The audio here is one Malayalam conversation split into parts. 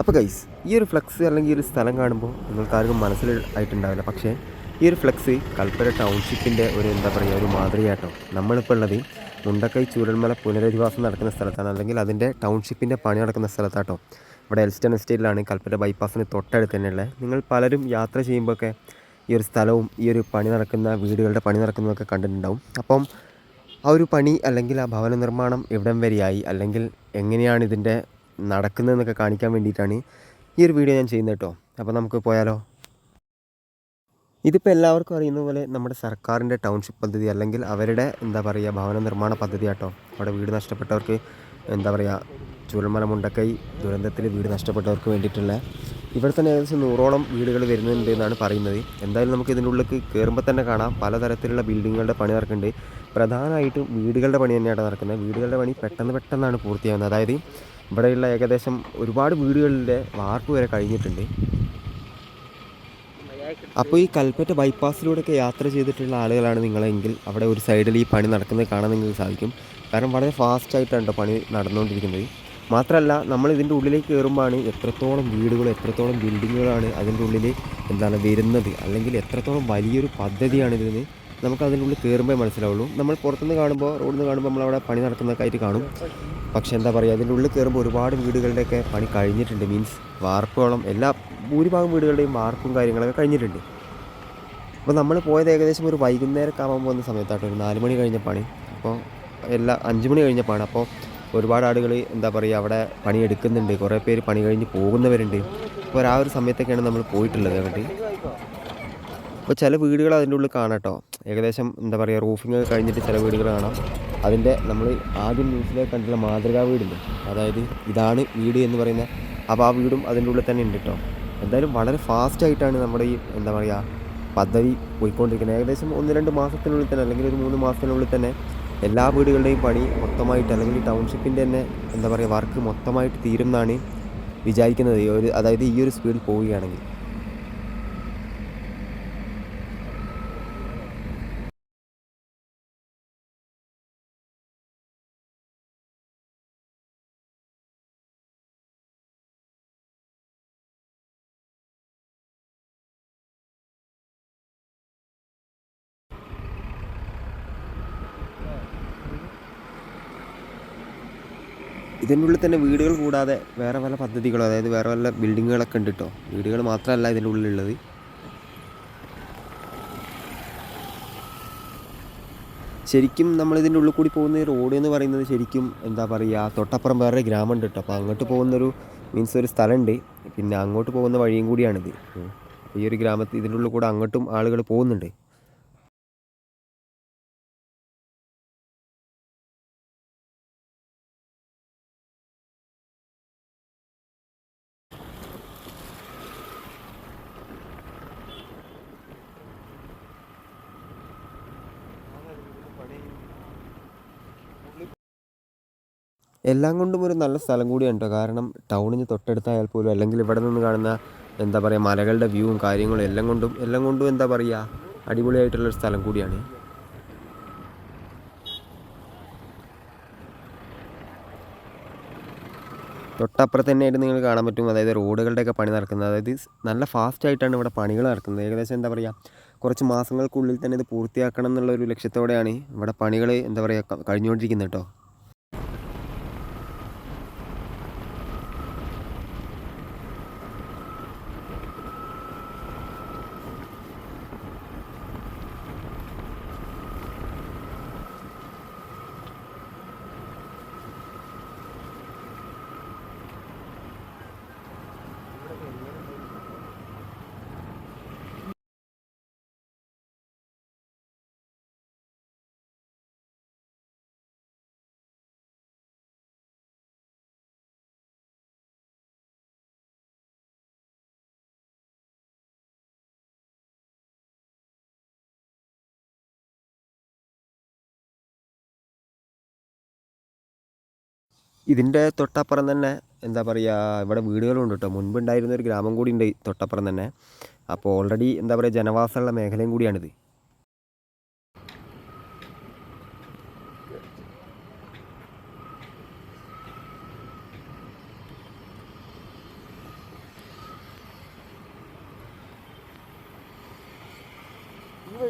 അപ്പോൾ ഗൈസ് ഈ ഒരു ഫ്ലെക്സ് അല്ലെങ്കിൽ ഈ ഒരു സ്ഥലം കാണുമ്പോൾ നിങ്ങൾക്ക് ആർക്കും മനസ്സിൽ ആയിട്ടുണ്ടാവില്ല. പക്ഷേ ഈ ഒരു ഫ്ലെക്സ് കൽപ്പര ടൗൺഷിപ്പിന്റെ ഒരു എന്താ പറയുക ഒരു മാതൃകയാട്ടോ. നമ്മളിപ്പോൾ ഉള്ളത് മുണ്ടക്കൈ ചൂരൽമല പുനരധിവാസം നടക്കുന്ന സ്ഥലത്താണ്. അല്ലെങ്കിൽ അതിന്റെ ടൗൺഷിപ്പിന്റെ പണി നടക്കുന്ന സ്ഥലത്താട്ടോ. ഇവിടെ എൽസ്റ്റൺ എസ്റ്റേറ്റിലാണ് കൽപ്പറ്റ ബൈപ്പാസിന് തൊട്ടടുത്ത് തന്നെയുള്ളത് നിങ്ങൾ പലരും യാത്ര ചെയ്യുമ്പോഴൊക്കെ ഈ ഒരു സ്ഥലവും ഈ ഒരു പണി നടക്കുന്ന വീടുകളുടെ പണി നടക്കുന്നതൊക്കെ കണ്ടിട്ടുണ്ടാവും. അപ്പം ആ ഒരു പണി അല്ലെങ്കിൽ ആ ഭവന നിർമ്മാണം എവിടം വരെയായി? അല്ലെങ്കിൽ എങ്ങനെയാണ് ഇതിന്റെ നടക്കുന്നതെന്നൊക്കെ കാണിക്കാൻ വേണ്ടിയിട്ടാണ് ഈ ഒരു വീഡിയോ ഞാൻ ചെയ്യുന്നത് കേട്ടോ. അപ്പോൾ നമുക്ക് പോയാലോ? ഇതിപ്പോൾ എല്ലാവർക്കും അറിയുന്ന പോലെ നമ്മുടെ സർക്കാരിന്റെ ടൗൺഷിപ്പ് പദ്ധതി അല്ലെങ്കിൽ അവരുടെ എന്താ പറയുക ഭവന നിർമ്മാണ പദ്ധതി ആട്ടോ. അവിടെ വീട് നഷ്ടപ്പെട്ടവർക്ക് എന്താ പറയുക ചുരൽമല മുണ്ടക്കൈ ദുരന്തത്തിൽ വീട് നഷ്ടപ്പെട്ടവർക്ക് വേണ്ടിയിട്ടുള്ള ഇവിടെ തന്നെ ഏകദേശം നൂറോളം വീടുകൾ വരുന്നുണ്ട് എന്നാണ് പറയുന്നത്. എന്തായാലും നമുക്ക് ഇതിന്റെ ഉള്ളിലേക്ക് കയറുമ്പോൾ തന്നെ കാണാം. പലതരത്തിലുള്ള ബിൽഡിങ്ങുകളുടെ പണി നടക്കുന്നുണ്ട് പ്രധാനമായിട്ടും വീടുകളുടെ പണി തന്നെയാണ് നടക്കുന്നത്. വീടുകളുടെ പണി പെട്ടെന്ന് പെട്ടെന്നാണ് പൂർത്തിയാകുന്നത്. അതായത് ഇവിടെയുള്ള ഏകദേശം ഒരുപാട് വീടുകളിലെ വാർപ്പ് വരെ കഴിഞ്ഞിട്ടുണ്ട്. അപ്പോൾ ഈ കൽപ്പറ്റ ബൈപ്പാസിലൂടെയൊക്കെ യാത്ര ചെയ്തിട്ടുള്ള ആളുകളാണ് നിങ്ങളെങ്കിൽ അവിടെ ഒരു സൈഡിൽ ഈ പണി നടക്കുന്നത് കാണാൻ നിങ്ങൾക്ക് സാധിക്കും. കാരണം വളരെ ഫാസ്റ്റായിട്ടാണ് കേട്ടോ പണി നടന്നുകൊണ്ടിരിക്കുന്നത്. മാത്രമല്ല നമ്മൾ ഇതിന്റെ ഉള്ളിലേക്ക് കയറുമ്പോഴാണ് എത്രത്തോളം വീടുകൾ എത്രത്തോളം ബിൽഡിങ്ങുകളാണ് അതിന്റെ ഉള്ളിൽ എന്താണ് വരുന്നത് അല്ലെങ്കിൽ എത്രത്തോളം വലിയൊരു പദ്ധതിയാണ് ഇതിന് നമുക്ക് അതിനുള്ളിൽ കയറുമ്പോൾ മനസ്സിലാവുള്ളൂ. നമ്മൾ പുറത്തുനിന്ന് കാണുമ്പോൾ റോഡിൽ നിന്ന് കാണുമ്പോൾ നമ്മളവിടെ പണി നടക്കുന്നൊക്കെ ആയിട്ട് കാണും. പക്ഷേ എന്താ പറയുക അതിന്റെ ഉള്ളിൽ കയറുമ്പോൾ ഒരുപാട് വീടുകളുടെയൊക്കെ പണി കഴിഞ്ഞിട്ടുണ്ട്. മീൻസ് വാർപ്പോളം എല്ലാ ഭൂരിഭാഗം വീടുകളുടെയും വാർപ്പും കാര്യങ്ങളൊക്കെ കഴിഞ്ഞിട്ടുണ്ട്. അപ്പോൾ നമ്മൾ പോയത് ഏകദേശം ഒരു വൈകുന്നേരമൊക്കെ ആവാൻ പോകുന്ന സമയത്താട്ടോ ഒരു നാല് മണി കഴിഞ്ഞ പണി. അപ്പോൾ എല്ലാ അഞ്ച് മണി കഴിഞ്ഞപ്പാണ് അപ്പോൾ ഒരുപാട് ആളുകൾ എന്താ പറയുക അവിടെ പണിയെടുക്കുന്നുണ്ട് കുറേ പേര് പണി കഴിഞ്ഞ് പോകുന്നവരുണ്ട്. അപ്പോൾ ആ ഒരു സമയത്തൊക്കെയാണ് നമ്മൾ പോയിട്ടുള്ളത്. അങ്ങോട്ട് അപ്പോൾ ചില വീടുകൾ അതിന്റെ ഉള്ളിൽ കാണാം കേട്ടോ. ഏകദേശം എന്താ പറയുക റൂഫിങ് കഴിഞ്ഞിട്ട് ചില വീടുകൾ കാണാം. അതിന്റെ നമ്മൾ ആദ്യം ന്യൂസിലേക്ക് കണ്ടിട്ടുള്ള മാതൃകാ വീടില്ലേ? അതായത് ഇതാണ് വീട് എന്ന് പറയുന്ന അപ്പോൾ ആ വീടും അതിന്റെ ഉള്ളിൽ തന്നെ ഉണ്ട് കേട്ടോ. എന്തായാലും വളരെ ഫാസ്റ്റായിട്ടാണ് നമ്മുടെ ഈ എന്താ പറയുക പദ്ധതി പോയിക്കൊണ്ടിരിക്കുന്നത്. ഏകദേശം ഒന്ന് രണ്ട് മാസത്തിനുള്ളിൽ തന്നെ അല്ലെങ്കിൽ ഒരു മൂന്ന് മാസത്തിനുള്ളിൽ തന്നെ എല്ലാ വീടുകളുടെയും പണി മൊത്തമായിട്ട് അല്ലെങ്കിൽ ടൗൺഷിപ്പിന്റെ തന്നെ എന്താ പറയുക വർക്ക് മൊത്തമായിട്ട് തീരും എന്നാണ് വിചാരിക്കുന്നത് ഒരു അതായത് ഈ ഒരു സ്പീഡിൽ പോവുകയാണെങ്കിൽ. ഇതിന്റെ ഉള്ളിൽ തന്നെ വീടുകൾ കൂടാതെ വേറെ പല പദ്ധതികളോ അതായത് വേറെ വല്ല ബിൽഡിങ്ങുകളൊക്കെ ഉണ്ട് കേട്ടോ വീടുകൾ മാത്രമല്ല ഇതിന്റെ ഉള്ളിലുള്ളത് ശരിക്കും നമ്മൾ ഇതിന്റെ ഉള്ളിൽ കൂടി പോകുന്ന റോഡ് എന്ന് പറയുന്നത് ശരിക്കും എന്താ പറയുക തൊട്ടപ്പുറം വേറെ ഗ്രാമം ഉണ്ട് കേട്ടോ അപ്പോൾ അങ്ങോട്ട് പോകുന്നൊരു മീൻസ് ഒരു സ്ഥലമുണ്ട്. പിന്നെ അങ്ങോട്ട് പോകുന്ന വഴിയും കൂടിയാണിത്. ഈ ഒരു ഗ്രാമത്തിൽ ഇതിന്റെ ഉള്ളിൽ കൂടെ അങ്ങോട്ടും ആളുകൾ പോകുന്നുണ്ട്. എല്ലാം കൊണ്ടും ഒരു നല്ല സ്ഥലം കൂടിയാണ് കേട്ടോ കാരണം ടൗണിന് തൊട്ടടുത്തായാൽ പോലും അല്ലെങ്കിൽ ഇവിടെ നിന്ന് കാണുന്ന എന്താ പറയുക മലകളുടെ വ്യൂവും കാര്യങ്ങളും എല്ലാം കൊണ്ടും എല്ലാം കൊണ്ടും എന്താ പറയുക അടിപൊളിയായിട്ടുള്ളൊരു സ്ഥലം കൂടിയാണ്. തൊട്ടപ്പുറത്ത് തന്നെയായിട്ട് നിങ്ങൾ കാണാൻ പറ്റും. അതായത് റോഡുകളുടെയൊക്കെ പണി നടക്കുന്നത്. അതായത് നല്ല ഫാസ്റ്റ് ആയിട്ടാണ് ഇവിടെ പണികൾ നടക്കുന്നത്. ഏകദേശം എന്താ പറയുക കുറച്ച് മാസങ്ങൾക്കുള്ളിൽ തന്നെ ഇത് പൂർത്തിയാക്കണം എന്നുള്ള ഒരു ലക്ഷ്യത്തോടെയാണ് ഇവിടെ പണികൾ എന്താ പറയുക കഴിഞ്ഞുകൊണ്ടിരിക്കുന്നത് കേട്ടോ ഇതിന്റെ തൊട്ടപ്പുറം തന്നെ എന്താ പറയുക ഇവിടെ വീടുകളും ഉണ്ട് കേട്ടോ. മുൻപുണ്ടായിരുന്ന ഒരു ഗ്രാമം കൂടി ഉണ്ട് തൊട്ടപ്പുറം തന്നെ. അപ്പോൾ ഓൾറെഡി എന്താ പറയുക ജനവാസമുള്ള മേഖലയും കൂടിയാണിത്.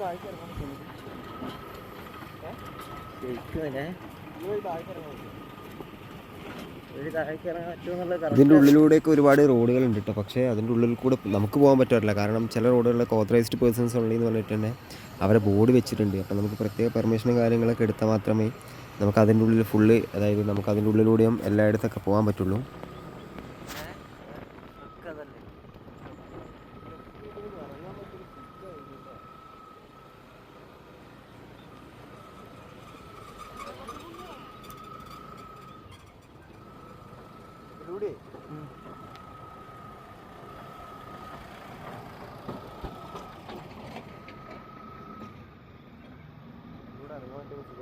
താഴ്ച ഇറങ്ങാൻ ശ്രമിക്കും ഇതിന്റെ ഉള്ളിലൂടെയൊക്കെ ഒരുപാട് റോഡുകൾ ഉണ്ട് കേട്ടോ. പക്ഷേ അതിന്റെ ഉള്ളിൽ കൂടെ നമുക്ക് പോകാൻ പറ്റാറില്ല. കാരണം ചില റോഡുകളിലൊക്കെ ഓത്തറൈസ്ഡ് പേഴ്സൺസ് ഉള്ളി എന്ന് പറഞ്ഞിട്ട് തന്നെ അവരെ ബോർഡ് വെച്ചിട്ടുണ്ട്. അപ്പോൾ നമുക്ക് പ്രത്യേക പെർമിഷനും കാര്യങ്ങളൊക്കെ എടുത്താൽ മാത്രമേ നമുക്ക് അതിന്റെ ഉള്ളിൽ ഫുള്ള് അതായത് നമുക്ക് അതിന്റെ ഉള്ളിലൂടെയും എല്ലായിടത്തൊക്കെ പോകാൻ പറ്റുള്ളൂ.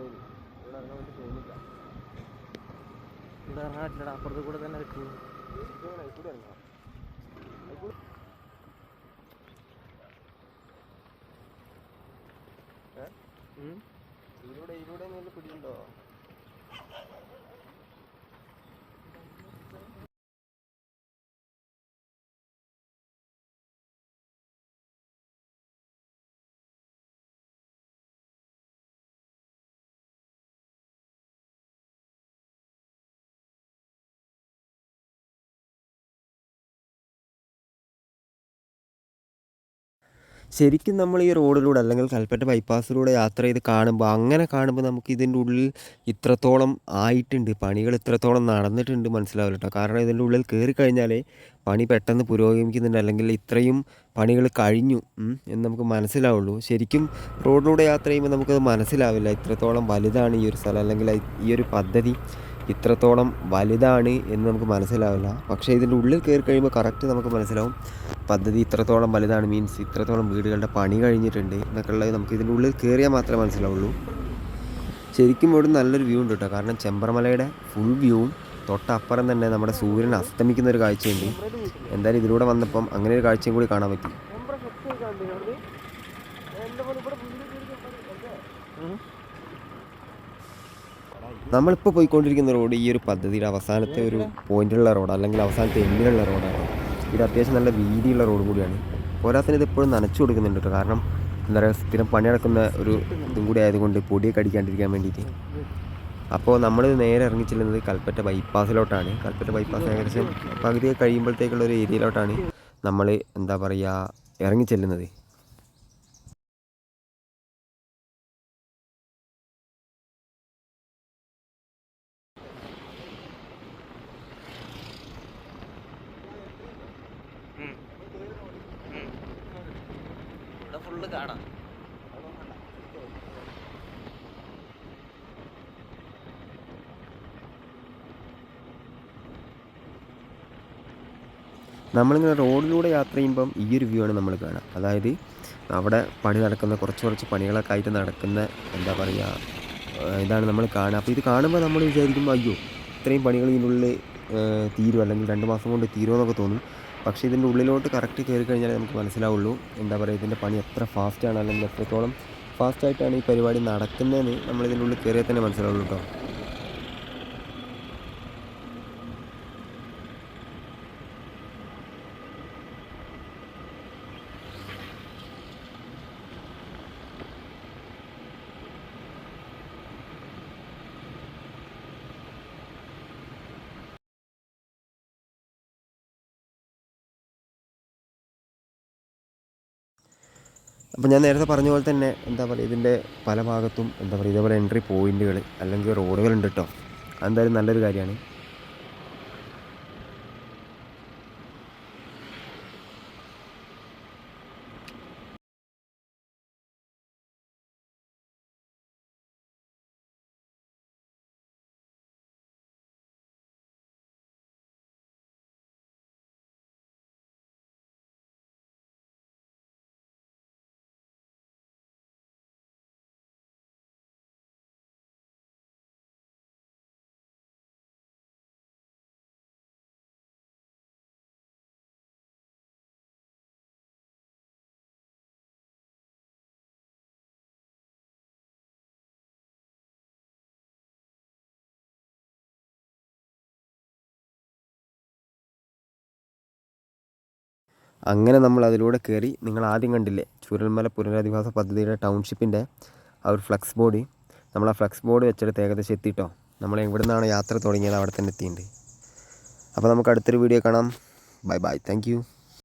ഇവിടെ ഇറങ്ങാൻ പറ്റില്ലടാ. അപ്പുറത്ത് കൂടെ തന്നെ പറ്റുള്ളൂ ഇതിലൂടെ ഇതിലൂടെ പിടിയുണ്ടോ ശരിക്കും നമ്മൾ ഈ റോഡിലൂടെ അല്ലെങ്കിൽ കൽപ്പറ്റ ബൈപ്പാസിലൂടെ യാത്ര ചെയ്ത് കാണുമ്പോൾ അങ്ങനെ കാണുമ്പോൾ നമുക്ക് ഇതിന്റെ ഉള്ളിൽ ഇത്രത്തോളം ആയിട്ടുണ്ട്. പണികൾ ഇത്രത്തോളം നടന്നിട്ടുണ്ട് മനസ്സിലാവില്ല കേട്ടോ കാരണം ഇതിന്റെ ഉള്ളിൽ കയറി കഴിഞ്ഞാലേ പണി പെട്ടെന്ന് പുരോഗമിക്കുന്നുണ്ട് അല്ലെങ്കിൽ ഇത്രയും പണികൾ കഴിഞ്ഞു എന്ന് നമുക്ക് മനസ്സിലാവുള്ളൂ. ശരിക്കും റോഡിലൂടെ യാത്ര ചെയ്യുമ്പോൾ നമുക്കത് മനസ്സിലാവില്ല. ഇത്രത്തോളം വലുതാണ് ഈ ഒരു സ്ഥലം അല്ലെങ്കിൽ ഈ ഒരു പദ്ധതി. ഇത്രത്തോളം വലുതാണ് എന്ന് നമുക്ക് മനസ്സിലാവില്ല. പക്ഷേ ഇതിന്റെ ഉള്ളിൽ കയറി കഴിയുമ്പോൾ കറക്റ്റ് നമുക്ക് മനസ്സിലാവും. പദ്ധതി ഇത്രത്തോളം വലുതാണ് മീൻസ് ഇത്രത്തോളം വീടുകളുടെ പണി കഴിഞ്ഞിട്ടുണ്ട് എന്നൊക്കെ ഉള്ളത് നമുക്ക് ഇതിന്റെ ഉള്ളിൽ കയറിയാൽ മാത്രമേ മനസ്സിലാവുള്ളൂ. ശരിക്കും ഇവിടെ നല്ലൊരു വ്യൂ ഉണ്ട് കേട്ടോ. കാരണം ചെമ്പർമലയുടെ ഫുൾ വ്യൂവും തൊട്ടപ്പുറം തന്നെ നമ്മുടെ സൂര്യൻ അസ്തമിക്കുന്ന ഒരു കാഴ്ചയുണ്ട്. എന്തായാലും ഇതിലൂടെ വന്നപ്പം അങ്ങനെ ഒരു കാഴ്ചയും കൂടി കാണാൻ പറ്റി. നമ്മളിപ്പോൾ പോയിക്കൊണ്ടിരിക്കുന്ന റോഡ് ഈ ഒരു പദ്ധതിയുടെ അവസാനത്തെ ഒരു പോയിന്റിലുള്ള റോഡ് അല്ലെങ്കിൽ അവസാനത്തെ എണ്ണിലുള്ള റോഡാണ് ഇത് അത്യാവശ്യം നല്ല വീതിയുള്ള റോഡ് കൂടിയാണ്. പോരാത്തിന് ഇത് എപ്പോഴും നനച്ചു കൊടുക്കുന്നുണ്ട് കേട്ടോ. കാരണം എന്താ പറയുക സ്ഥിരം പണി നടക്കുന്ന ഒരു ഇതും കൂടി ആയതുകൊണ്ട് പൊടിയൊക്കെ അടിക്കാണ്ടിരിക്കാൻ വേണ്ടിയിട്ട്. അപ്പോൾ നമ്മൾ നേരെ ഇറങ്ങിച്ചെല്ലുന്നത് കൽപ്പറ്റ ബൈപ്പാസിലോട്ടാണ്. കൽപ്പറ്റ ബൈപ്പാസ് ഏകദേശം പകുതി കഴിയുമ്പോഴത്തേക്കുള്ള ഒരു ഏരിയയിലോട്ടാണ് നമ്മൾ എന്താ പറയുക ഇറങ്ങിച്ചെല്ലുന്നത്. ഇവിടെ ഫുള്ള് കാണാം. നമ്മളിങ്ങനെ റോഡിലൂടെ യാത്ര ചെയ്യുമ്പം ഈ ഒരു വ്യൂ ആണ് നമ്മൾ കാണുക അതായത് അവിടെ പണി നടക്കുന്ന കുറച്ച് കുറച്ച് പണികളൊക്കെ ആയിട്ട് നടക്കുന്ന എന്താ പറയുക ഇതാണ് നമ്മൾ കാണുക അപ്പോൾ ഇത് കാണുമ്പോൾ നമ്മൾ വിചാരിക്കും അയ്യോ ഇത്രയും പണികൾ ഇതിനുള്ളിൽ തീരും. അല്ലെങ്കിൽ രണ്ട് മാസം കൊണ്ട് തീരുമെന്നൊക്കെ തോന്നും. പക്ഷേ ഇതിന്റെ ഉള്ളിലോട്ട് കറക്റ്റ് കയറി കഴിഞ്ഞാൽ നമുക്ക് മനസ്സിലാവുള്ളൂ. എന്താ പറയുക ഇതിന്റെ പണി എത്ര ഫാസ്റ്റാണ് അല്ലെങ്കിൽ എത്രത്തോളം ഫാസ്റ്റായിട്ടാണ് ഈ പരിപാടി നടക്കുന്നതെന്ന് നമ്മളിതിന്റെ ഉള്ളിൽ കയറിയാൽ തന്നെ മനസ്സിലാവുള്ളൂ കേട്ടോ. അപ്പോൾ ഞാൻ നേരത്തെ പറഞ്ഞ പോലെ തന്നെ എന്താ പറയുക ഇതിന്റെ പല ഭാഗത്തും എന്താ പറയുക ഇതേപോലെ എൻട്രി പോയിന്റുകൾ അല്ലെങ്കിൽ റോഡുകളുണ്ട് കേട്ടോ എന്തായാലും നല്ലൊരു കാര്യമാണ്. അങ്ങനെ നമ്മൾ അതിലൂടെ കയറി നിങ്ങൾ ആദ്യം കണ്ടില്ലേ ചൂരൽമല പുനരധിവാസ പദ്ധതിയുടെ ടൗൺഷിപ്പിന്റെ ആ ഒരു ഫ്ലക്സ് ബോർഡ്. നമ്മൾ ആ ഫ്ലക്സ് ബോർഡ് വെച്ചെടുത്ത് ഏകദേശം എത്തിയിട്ടോ നമ്മൾ എവിടെ നിന്നാണ് യാത്ര തുടങ്ങിയത് അവിടെ തന്നെ എത്തിയിട്ടുണ്ട്. അപ്പോൾ നമുക്ക് അടുത്തൊരു വീഡിയോ കാണാം. Bye bye. താങ്ക്